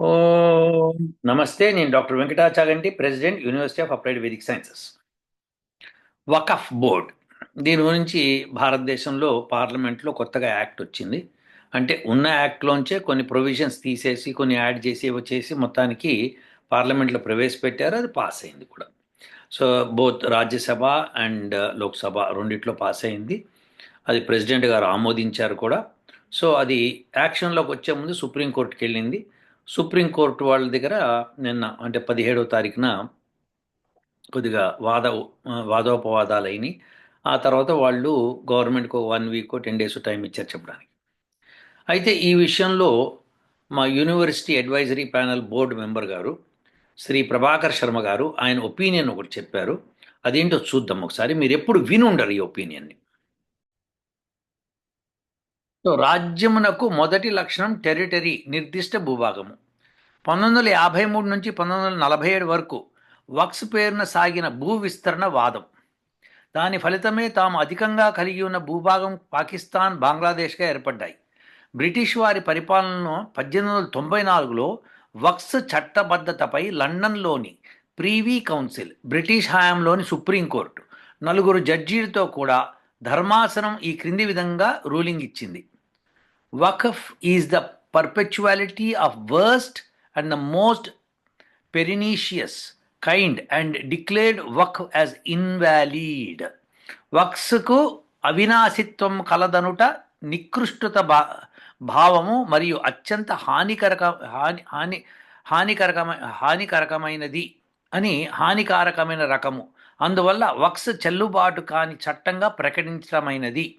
ఓ. నమస్తే నేను doctor Venkata Chaganti president university of applied Vedic sciences. Waqf board. దీని గురించి భారతదేశంలో పార్లమెంట్లో కొత్తగా యాక్ట్ వచ్చింది. అంటే ఉన్న యాక్ట్లోంచే కొన్ని ప్రొవిజన్స్ తీసేసి కొన్ని యాడ్ చేసి వచ్చేసి మొత్తానికి పార్లమెంట్లో ప్రవేశపెట్టారు. అది పాస్ అయింది కూడా. So both Rajya Sabha and Lok Sabha రెండిట్లో పాస్ అయింది. అది ప్రెసిడెంట్ గారు ఆమోదించారు కూడా. సో అది యాక్షన్లోకి వచ్చే ముందు సుప్రీంకోర్టుకి వెళ్ళింది సుప్రీంకోర్టు వాళ్ళ దగ్గర నిన్న అంటే పదిహేడవ తారీఖున కొద్దిగా వాద వాదోపవాదాలు అయినాయి ఆ తర్వాత వాళ్ళు గవర్నమెంట్కు one week ten days time ఇచ్చారు చెప్పడానికి. అయితే ఈ విషయంలో మా university advisory panel board member గారు శ్రీ ప్రభాకర్ శర్మ గారు ఆయన ఒపీనియన్ ఒకటి చెప్పారు. అదేంటో చూద్దాం ఒకసారి. మీరు ఎప్పుడు వినుండరు ఈ ఒపీనియన్ని. సో రాజ్యమునకు మొదటి లక్షణం టెరిటరీ నిర్దిష్ట భూభాగము. పంతొమ్మిది వందల యాభై మూడు నుంచి పంతొమ్మిది వందల నలభై ఏడు వరకు వక్స్ పేరున సాగిన భూ విస్తరణ వాదం. దాని ఫలితమే తాము అధికంగా కలిగి ఉన్న భూభాగం పాకిస్తాన్ బంగ్లాదేశ్గా ఏర్పడ్డాయి. బ్రిటిష్ వారి పరిపాలనను పద్దెనిమిది వందల తొంభై నాలుగులో వక్స్ చట్టబద్ధతపై లండన్లోని ప్రీవీ కౌన్సిల్ బ్రిటిష్ హయాంలోని సుప్రీంకోర్టు నలుగురు జడ్జీలతో కూడా ధర్మాసనం ఈ క్రింది విధంగా రూలింగ్ ఇచ్చింది. Waqf is the perpetuality of worst and the most pernicious kind and declared Waqf as invalid వక్స్కు అవినాశిత్వం కలదనుట నికృష్టత భా భావము మరియు అత్యంత హానికరక హాని హాని హానికరకమ హానికరకమైనది అని హానికారకమైన రకము. అందువల్ల వక్స్ చెల్లుబాటు కాని చట్టంగా ప్రకటించడమైనది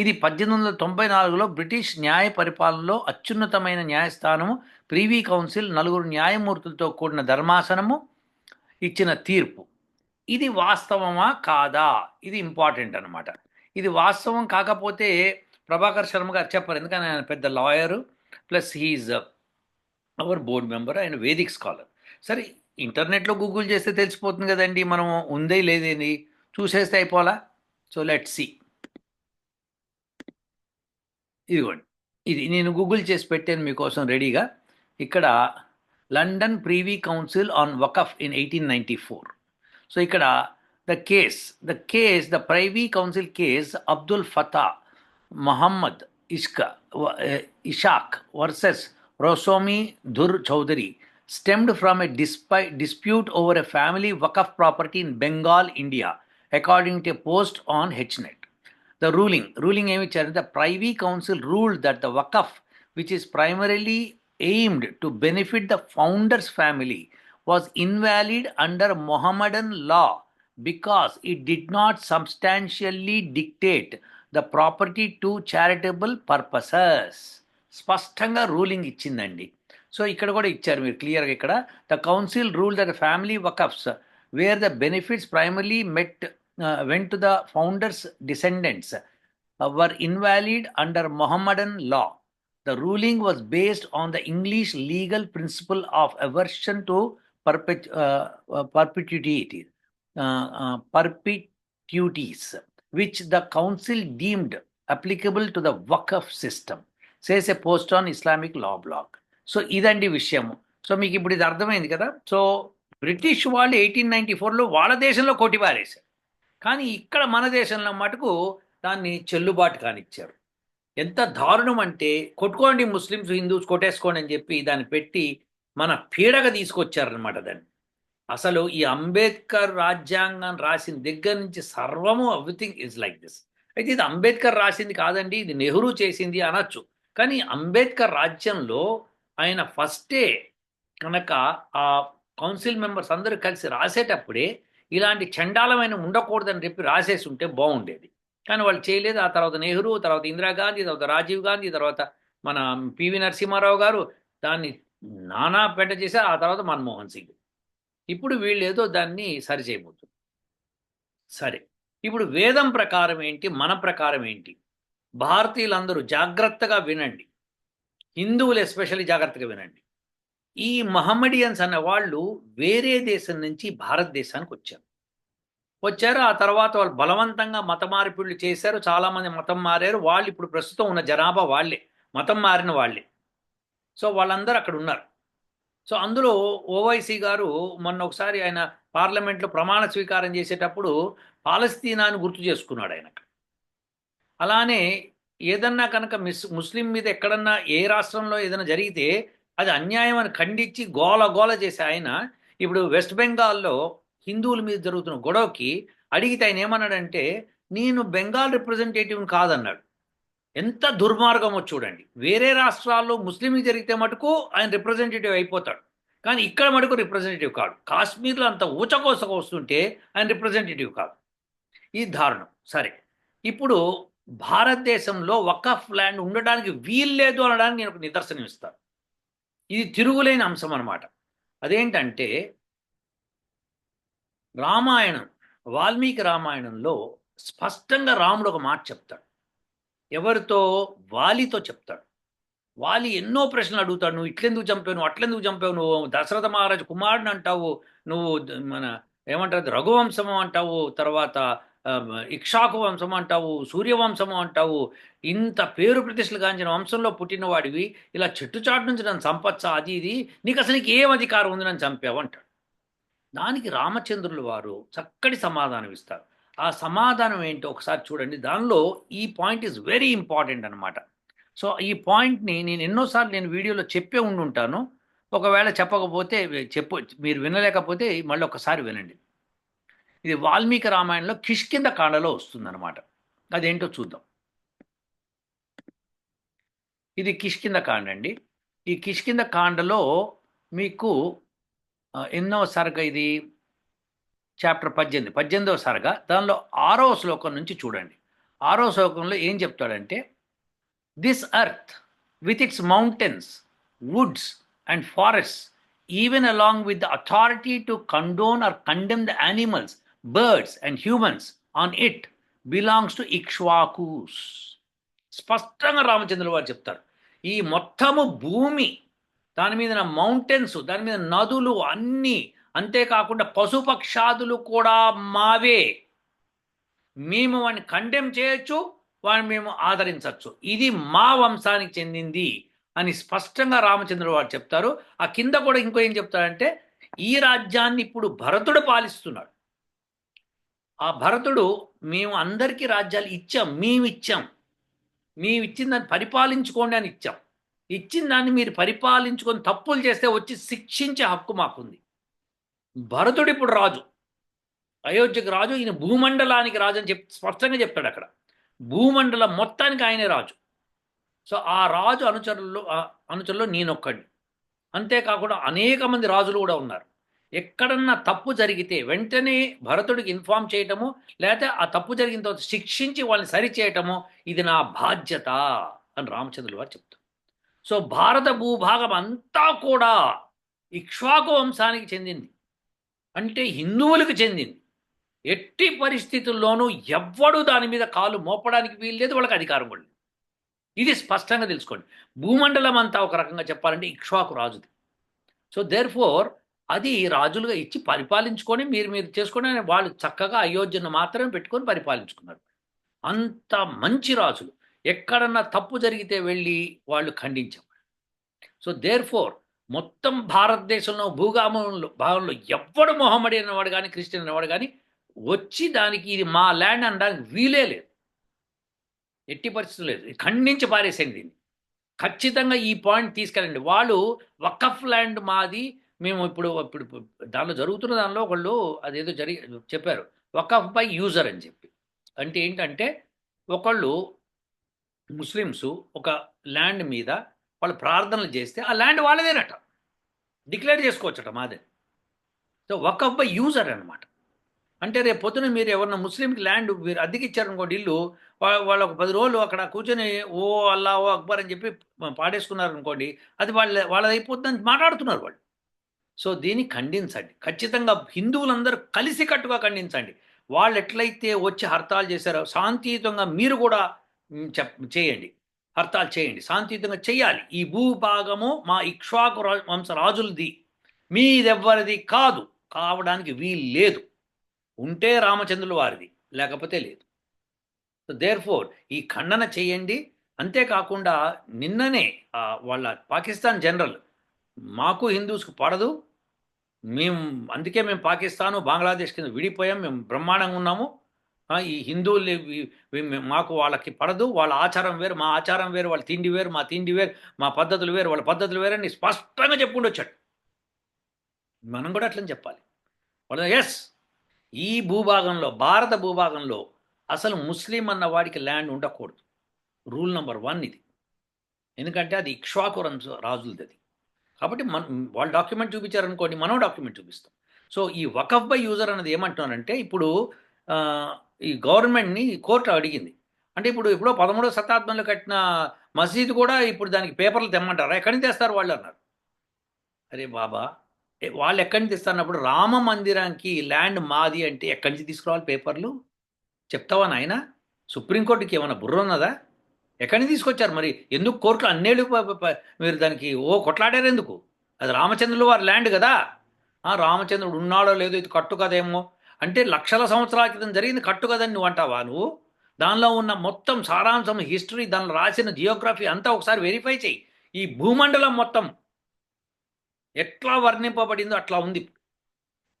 ఇది పద్దెనిమిది వందల తొంభై నాలుగులో బ్రిటిష్ న్యాయ పరిపాలనలో అత్యున్నతమైన న్యాయస్థానము. ప్రీవీ కౌన్సిల్ నలుగురు న్యాయమూర్తులతో కూడిన ధర్మాసనము ఇచ్చిన తీర్పు. ఇది వాస్తవమా కాదా? ఇది ఇంపార్టెంట్ అనమాట ఇది వాస్తవం కాకపోతే ప్రభాకర్ శర్మ గారు చెప్పారు. ఎందుకని ఆయన పెద్ద lawyer plus he's our board member ఆయన వేదిక్ స్కాలర్. సరే ఇంటర్నెట్లో గూగుల్ చేస్తే తెలిసిపోతుంది కదండి. మనం ఉందే లేదేంది? చూసేస్తే అయిపోలా సో లెట్ సీ. ఇదిగోండి. ఇది నేను గూగుల్ చేసి పెట్టాను మీకోసం రెడీగా. ఇక్కడ London privy council on Waqf in eighteen ninety four so ఇక్కడ the case the case the privy council case Abdul Fata Mohammad ఇష్క Ishaq versus Rasomoy Dhur Chowdhury stemmed from a డిస్పై dispute over a family waqf property in Bengal India according to post on HNet the ruling. Ruling ఏమి ఇచ్చారంటే the privy council rule that the waqf which is primarily aimed to benefit the founders family was invalid under Mohammedan law because it did not substantially dictate the property to charitable purposes. స్పష్టంగా ruling ఇచ్చిందండి. So ఇక్కడ కూడా ఇచ్చారు మీరు క్లియర్గా ఇక్కడ. The council rule that family waqfs where the benefits primarily met went to the founders descendants were invalid under Mohammedan law The ruling was based on the English legal principle of aversion to perpet, uh, uh, perpetuity, uh, uh, perpetuities, which the council deemed applicable to the Waqf system, says a post on Islamic law blog. So ఇదండి విషయము so మీకు ఇప్పుడు ఇది అర్థమైంది కదా so British వాళ్ళు eighteen ninety ఫోర్లో వాళ్ళ దేశంలో కొట్టిపారేశారు కానీ ఇక్కడ మన దేశంలో మటుకు దాన్ని చెల్లుబాటు కానిచ్చారు. ఎంత దారుణం అంటే కొట్టుకోండి ముస్లిమ్స్ హిందూస్ కొట్టేసుకోండి అని చెప్పి దాన్ని పెట్టి మన పీడగా తీసుకొచ్చారనమాట దాన్ని. అసలు ఈ అంబేద్కర్ రాజ్యాంగం రాసిన దగ్గర నుంచి సర్వము ఎవ్రీథింగ్ ఇస్ లైక్ దిస్. అయితే ఇది అంబేద్కర్ రాసింది కాదండి ఇది నెహ్రూ చేసింది అనొచ్చు. కానీ అంబేద్కర్ రాజ్యంలో ఆయన ఫస్టే కనుక ఆ కౌన్సిల్ మెంబర్స్ అందరూ కలిసి రాసేటప్పుడే ఇలాంటి చండాలమైన ఉండకూడదని చెప్పి రాసేసి ఉంటే బాగుండేది కానీ వాళ్ళు చేయలేదు. ఆ తర్వాత నెహ్రూ తర్వాత ఇందిరాగాంధీ తర్వాత రాజీవ్ గాంధీ తర్వాత మన పివి నరసింహారావు గారు దాన్ని నానా పెంట చేశారు. ఆ తర్వాత మన్మోహన్ సింగ్. ఇప్పుడు వీళ్ళు ఏదో దాన్ని సరి చేయబోతుంది సరే. ఇప్పుడు వేదం ప్రకారం ఏంటి? మన ప్రకారం ఏంటి? భారతీయులందరూ జాగ్రత్తగా వినండి. హిందువులు ఎస్పెషల్లీ జాగ్రత్తగా వినండి. ఈ మహమ్మడియన్స్ అనే వాళ్ళు వేరే దేశం నుంచి భారతదేశానికి వచ్చారు. వచ్చారు ఆ తర్వాత వాళ్ళు బలవంతంగా మత మార్పిడులు చేశారు చాలామంది మతం మారారు. వాళ్ళు ఇప్పుడు ప్రస్తుతం ఉన్న జనాభా వాళ్ళే మతం మారిన వాళ్ళే. సో వాళ్ళందరూ అక్కడ ఉన్నారు. సో అందులో ఓవైసీ గారు మొన్న ఒకసారి ఆయన పార్లమెంట్లో ప్రమాణ స్వీకారం చేసేటప్పుడు పాలస్తీనాని గుర్తు చేసుకున్నాడు ఆయన అలానే ఏదన్నా కనుక మిస్ ముస్లిం మీద ఎక్కడన్నా ఏ రాష్ట్రంలో ఏదైనా జరిగితే అది అన్యాయం అని ఖండించి గోల గోల చేసే ఆయన. ఇప్పుడు వెస్ట్ బెంగాల్లో హిందువుల మీద జరుగుతున్న గొడవకి అడిగితే ఆయన ఏమన్నాడంటే నేను బెంగాల్ రిప్రజెంటేటివ్ని కాదన్నాడు. ఎంత దుర్మార్గమో చూడండి. వేరే రాష్ట్రాల్లో ముస్లింకి జరిగితే మటుకు ఆయన రిప్రజెంటేటివ్ అయిపోతాడు. కానీ ఇక్కడ మటుకు రిప్రజెంటేటివ్ కాదు కాశ్మీర్లో అంత ఊచకోసకు వస్తుంటే ఆయన రిప్రజెంటేటివ్ కాదు. ఈ దారుణం. సరే. ఇప్పుడు భారతదేశంలో వకఫ్ ల్యాండ్ ఉండడానికి వీల్లేదు అనడానికి నేను ఒక నిదర్శనం ఇస్తాను ఇది తిరుగులేని అంశం అన్నమాట. అదేంటంటే రామాయణం వాల్మీకి రామాయణంలో స్పష్టంగా రాముడు ఒక మాట చెప్తాడు. ఎవరితో? వాలితో చెప్తాడు. వాలి ఎన్నో ప్రశ్నలు అడుగుతాడు. నువ్వు ఇట్లెందుకు చంపావు? నువ్వు అట్లెందుకు చంపావు? నువ్వు దశరథ మహారాజు కుమారుని అంటావు? నువ్వు మన ఏమంటారు? రఘువంశం అంటావు? తర్వాత ఇక్షాకు వంశం అంటావు సూర్యవంశము అంటావు ఇంత పేరు ప్రతిష్టలు గాంచిన వంశంలో పుట్టిన వాడివి ఇలా చెట్టుచాటు నుంచి నన్ను చంపచ్చా? అది ఇది నీకు అసలు నీకు ఏం అధికారం ఉంది నన్ను చంపావు అంటాడు. దానికి రామచంద్రులు వారు చక్కటి సమాధానం ఇస్తారు. ఆ సమాధానం ఏంటో ఒకసారి చూడండి. దానిలో ఈ పాయింట్ ఈజ్ వెరీ ఇంపార్టెంట్ అనమాట సో ఈ పాయింట్ని నేను ఎన్నోసార్లు నేను వీడియోలో చెప్పే ఉండి ఉంటాను ఒకవేళ చెప్పకపోతే చెప్పు మీరు వినలేకపోతే మళ్ళీ ఒకసారి వినండి. ఇది వాల్మీకి రామాయణంలో కిష్కింద కాండలో వస్తుందన్నమాట. అదేంటో చూద్దాం. ఇది కిష్కింద కాండ అండి ఈ కిష్కింద కాండలో మీకు ఎన్నో సరగ ఇది? చాప్టర్ పద్దెనిమిది. పద్దెనిమిదవ సరగ. దానిలో ఆరో శ్లోకం నుంచి చూడండి. ఆరో శ్లోకంలో ఏం చెప్తాడంటే this earth with its mountains woods and forest even along with the authority to condone or condemn the animals birds and humans on it belongs to Ikshvakus స్పష్టంగా రామచంద్ర వారు చెప్తారు. ఈ మొత్తము భూమి దాని మీద మౌంటైన్స్ దాని మీద నదులు అన్నీ అంతేకాకుండా పశుపక్షాదులు కూడా మావే. మేము వాడిని కండెమ్ చేయొచ్చు వాడిని మేము ఆదరించవచ్చు ఇది మా వంశానికి చెందింది అని స్పష్టంగా రామచంద్రుడు వారు చెప్తారు. ఆ కింద కూడా ఇంకో ఏం చెప్తారంటే ఈ రాజ్యాన్ని ఇప్పుడు భరతుడు పాలిస్తున్నాడు. ఆ భరతుడు మేము అందరికీ రాజ్యాలు ఇచ్చాం మేము ఇచ్చాం మేము ఇచ్చిన దాన్ని పరిపాలించుకోండి అని ఇచ్చాం. ఇచ్చిన దాన్ని మీరు పరిపాలించుకొని తప్పులు చేస్తే వచ్చి శిక్షించే హక్కు మాకుంది. భరతుడు ఇప్పుడు రాజు. అయోధ్యకు రాజు ఈయన భూమండలానికి రాజు అని చెప్ స్పష్టంగా చెప్తాడు అక్కడ. భూమండలం మొత్తానికి ఆయనే రాజు. సో ఆ రాజు అనుచరుల్లో ఆ అనుచరుల్లో నేనొక్కడిని. అంతేకాకుండా అనేక మంది రాజులు కూడా ఉన్నారు. ఎక్కడన్నా తప్పు జరిగితే వెంటనే భరతుడికి ఇన్ఫామ్ చేయటము లేకపోతే ఆ తప్పు జరిగిన తర్వాత శిక్షించి వాళ్ళని సరిచేయటము ఇది నా బాధ్యత అని రామచంద్రులు వారు చెప్తారు. సో భారత భూభాగం అంతా కూడా ఇక్ష్వాకు వంశానికి చెందింది. అంటే హిందువులకు చెందింది. ఎట్టి పరిస్థితుల్లోనూ ఎవ్వడు దాని మీద కాలు మోపడానికి వీల్లేదు వాళ్ళకి అధికారం కూడా లేదు. ఇది స్పష్టంగా తెలుసుకోండి. భూమండలం అంతా ఒక రకంగా చెప్పాలంటే ఇక్ష్వాకు రాజుది. సో దేర్ ఫోర్ అది రాజులుగా ఇచ్చి పరిపాలించుకొని మీరు మీరు చేసుకొని వాళ్ళు చక్కగా అయోధ్యను మాత్రమే పెట్టుకొని పరిపాలించుకున్నారు. అంత మంచి రాజులు. ఎక్కడన్నా తప్పు జరిగితే వెళ్ళి వాళ్ళు ఖండించారు సో దేర్ ఫోర్ మొత్తం భారతదేశంలో భూగామంలో భాగంలో ఎవ్వడు మొహమ్మడి అనేవాడు కానీ క్రిస్టియన్ అనేవాడు కానీ వచ్చి దానికి ఇది మా ల్యాండ్ అనడానికి వీలే లేదు. ఎట్టి పరిస్థితులు లేదు. ఖండించి పారేసేయండి దీన్ని. ఖచ్చితంగా ఈ పాయింట్ తీసుకెళ్ళండి. వాళ్ళు వకఫ్ ల్యాండ్ మాది మేము ఇప్పుడు ఇప్పుడు దానిలో జరుగుతున్న దానిలో ఒకళ్ళు అదేదో జరిగి చెప్పారు. ఒక అబ్బాయి యూజర్ అని చెప్పి. అంటే ఏంటంటే ఒకళ్ళు ముస్లిమ్స్ ఒక ల్యాండ్ మీద వాళ్ళు ప్రార్థనలు చేస్తే ఆ ల్యాండ్ వాళ్ళదేనట. డిక్లేర్ చేసుకోవచ్చట మాదే. సో వకఫ్ బై యూజర్ అనమాట అంటే రేపు పొద్దున మీరు ఎవరన్నా ముస్లింకి ల్యాండ్ మీరు అద్దెకి ఇచ్చారనుకోండి ఇల్లు వాళ్ళ వాళ్ళు ఒక పది రోజులు అక్కడ కూర్చొని ఓ అల్లా ఓ అక్బర్ అని చెప్పి పాడేసుకున్నారు అనుకోండి అది వాళ్ళ వాళ్ళది అయిపోతుందని మాట్లాడుతున్నారు వాళ్ళు. సో దీన్ని ఖండించండి. ఖచ్చితంగా హిందువులందరూ కలిసికట్టుగా ఖండించండి. వాళ్ళు ఎట్లయితే వచ్చి హర్తాలు చేశారో శాంతియుతంగా మీరు కూడా చెప్ చేయండి. హర్తాలు చేయండి. శాంతియుతంగా చేయాలి. ఈ భూభాగము మా ఇక్ష్వాకు వంశ రాజులది మీదెవ్వరిది కాదు. కావడానికి వీలు లేదు. ఉంటే రామచంద్రుల వారిది లేకపోతే లేదు. సో దేర్ ఫోర్ ఈ ఖండన చేయండి. అంతేకాకుండా నిన్ననే వాళ్ళ పాకిస్తాన్ జనరల్ మాకు హిందూస్కు పడదు. మేము అందుకే మేము పాకిస్తాను బంగ్లాదేశ్ కింద విడిపోయాం. మేము బ్రహ్మాండంగా ఉన్నాము. ఈ హిందువులు మాకు వాళ్ళకి పడదు. వాళ్ళ ఆచారం వేరు మా ఆచారం వేరు వాళ్ళ తిండి వేరు మా తిండి వేరు మా పద్ధతులు వేరు వాళ్ళ పద్ధతులు వేరు అని స్పష్టంగా చెప్పుకుంటూ వచ్చాడు. మనం కూడా అట్లని చెప్పాలి. వాళ్ళు ఎస్ ఈ భూభాగంలో భారత భూభాగంలో అసలు ముస్లిం అన్న వాడికి ల్యాండ్ ఉండకూడదు. రూల్ నెంబర్ వన్ ఇది. ఎందుకంటే అది ఇక్ష్వాకురం రాజులది అది. కాబట్టి మన వాళ్ళు డాక్యుమెంట్ చూపించారనుకోండి మనం డాక్యుమెంట్ చూపిస్తాం. సో ఈ వకఫ్ బై యూజర్ అనేది ఏమంటున్నారంటే ఇప్పుడు ఈ గవర్నమెంట్ని కోర్టు అడిగింది. అంటే ఇప్పుడు ఇప్పుడు పదమూడో శతాబ్దంలో కట్టిన మసీదు కూడా ఇప్పుడు దానికి పేపర్లు తెమ్మంటారా? ఎక్కడి నుంచి తెస్తారు వాళ్ళు అన్నారు. అరే బాబా వాళ్ళు ఎక్కడి నుంచి తెస్తారన్నప్పుడు రామ మందిరానికి ల్యాండ్ మాది అంటే ఎక్కడి నుంచి తీసుకురావాలి పేపర్లు? చెప్తావా నాయన? సుప్రీంకోర్టుకి ఏమైనా బుర్ర ఉన్నదా? ఎక్కడి నుంచి తీసుకొచ్చారు? మరి ఎందుకు కోర్టులో అన్నేళ్ళు మీరు దానికి ఓ కొట్లాడారు ఎందుకు? అది రామచంద్రులు వారి ల్యాండ్ కదా. రామచంద్రుడు ఉన్నాడో లేదో ఇది కట్టు కదేమో? అంటే లక్షల సంవత్సరాల క్రితం జరిగింది కట్టు కదని నువ్వు అంటావా నువ్వు? దానిలో ఉన్న మొత్తం సారాంశం హిస్టరీ దానిలో రాసిన జియోగ్రఫీ అంతా ఒకసారి వెరిఫై చేయి. ఈ భూమండలం మొత్తం ఎట్లా వర్ణింపబడిందో అట్లా ఉంది.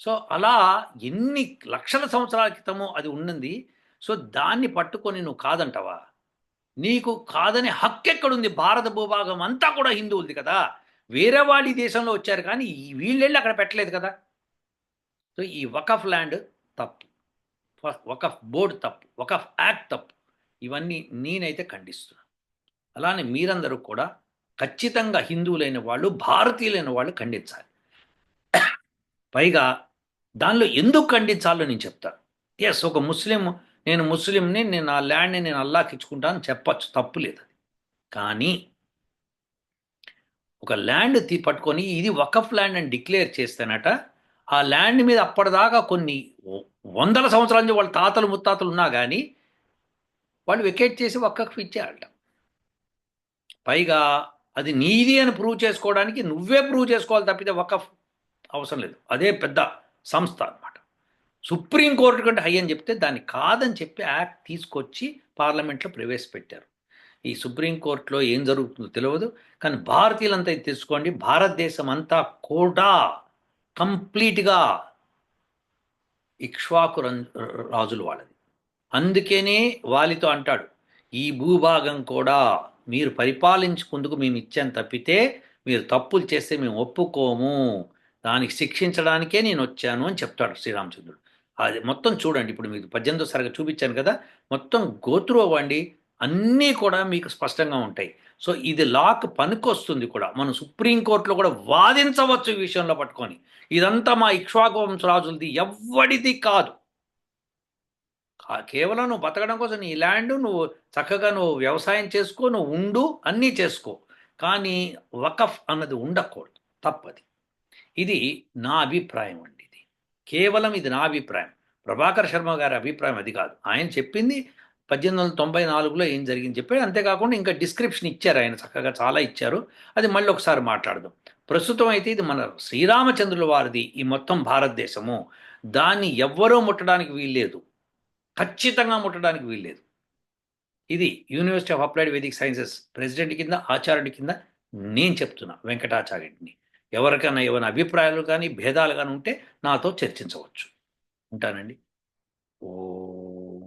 సో అలా ఎన్ని లక్షల సంవత్సరాల క్రితము అది ఉన్నది. సో దాన్ని పట్టుకొని నువ్వు కాదంటావా? నీకు కాదనే హక్కు ఎక్కడుంది భారత భూభాగం అంతా కూడా హిందువులది కదా. వేరే వాళ్ళు ఈ దేశంలో వచ్చారు కానీ ఈ వీళ్ళెళ్ళి అక్కడ పెట్టలేదు కదా. సో ఈ వకఫ్ ల్యాండ్ తప్పు. వకఫ్ బోర్డు తప్పు. వకఫ్ యాక్ట్ తప్పు. ఇవన్నీ నేనైతే ఖండిస్తున్నాను అలానే మీరందరూ కూడా ఖచ్చితంగా హిందువులైన వాళ్ళు భారతీయులైన వాళ్ళు ఖండించాలి. పైగా దానిలో ఎందుకు ఖండించాలో నేను చెప్తాను. ఎస్ ఒక ముస్లిం నేను ముస్లింని నేను ఆ ల్యాండ్ని నేను అల్లాకి ఇచ్చుకుంటాను చెప్పచ్చు. తప్పు లేదు అది. కానీ ఒక ల్యాండ్ తీ పట్టుకొని ఇది వకఫ్ ల్యాండ్ అని డిక్లేర్ చేస్తేనట ఆ ల్యాండ్ మీద అప్పటిదాకా కొన్ని వందల సంవత్సరాల నుంచి వాళ్ళ తాతలు ముత్తాతలు ఉన్నా కానీ వాళ్ళు వెకేట్ చేసి వకఫ్ ఇచ్చేయాలట. పైగా అది నీది అని ప్రూవ్ చేసుకోవడానికి నువ్వే ప్రూవ్ చేసుకోవాలి తప్పితే వకఫ్ అవసరం లేదు. అదే పెద్ద సంస్థ అన్నమాట. సుప్రీంకోర్టు కంటే హై అని చెప్తే దాన్ని కాదని చెప్పి యాక్ట్ తీసుకొచ్చి పార్లమెంట్లో ప్రవేశపెట్టారు. ఈ సుప్రీంకోర్టులో ఏం జరుగుతుందో తెలియదు కానీ భారతీయులంతా ఇది తెలుసుకోండి. భారతదేశం అంతా కూడా కంప్లీట్గా ఇక్ష్వాకు రం- రాజులు వాళ్ళది. అందుకనే వాలితో అంటాడు ఈ భూభాగం కూడా మీరు పరిపాలించుకుందుకు మేము ఇచ్చాను తప్పితే మీరు తప్పులు చేస్తే మేము ఒప్పుకోము. దానికి శిక్షించడానికే నేను వచ్చాను అని చెప్తాడు శ్రీరామచంద్రుడు. అది మొత్తం చూడండి. ఇప్పుడు మీకు పద్దెనిమిదో సరిగా చూపించాను కదా. మొత్తం గోత్రు అవ్వండి అన్నీ కూడా మీకు స్పష్టంగా ఉంటాయి. సో ఇది లాక్ పనికొస్తుంది కూడా. మనం సుప్రీంకోర్టులో కూడా వాదించవచ్చు ఈ విషయంలో పట్టుకొని. ఇదంతా మా ఇక్ష్వాకు వంశరాజులది. ఎవ్వడిది కాదు. కేవలం నువ్వు బతకడం కోసం నీ ల్యాండ్ నువ్వు చక్కగా నువ్వు వ్యవసాయం చేసుకో నువ్వు ఉండు అన్నీ చేసుకో. కానీ వకఫ్ అన్నది ఉండకూడదు. తప్పది. ఇది నా అభిప్రాయం అండి. కేవలం ఇది నా అభిప్రాయం. ప్రభాకర్ శర్మ గారి అభిప్రాయం అది కాదు. ఆయన చెప్పింది పద్దెనిమిది వందల తొంభై నాలుగులో ఏం జరిగింది చెప్పాడు అంతేకాకుండా ఇంకా డిస్క్రిప్షన్ ఇచ్చారు ఆయన చక్కగా చాలా ఇచ్చారు. అది మళ్ళీ ఒకసారి మాట్లాడదాం. ప్రస్తుతం అయితే ఇది మన శ్రీరామచంద్రుల వారిది ఈ మొత్తం భారతదేశము. దాన్ని ఎవ్వరూ ముట్టడానికి వీల్లేదు. ఖచ్చితంగా ముట్టడానికి వీల్లేదు. ఇది university of applied Vedic sciences president కింద ఆచార్యుడి కింద నేను చెప్తున్నా వెంకటాచార్యుడిని. ఎవరికైనా ఏమైనా అభిప్రాయాలు కానీ భేదాలు కానీ ఉంటే నాతో చర్చించవచ్చు. ఉంటానండి. ఓ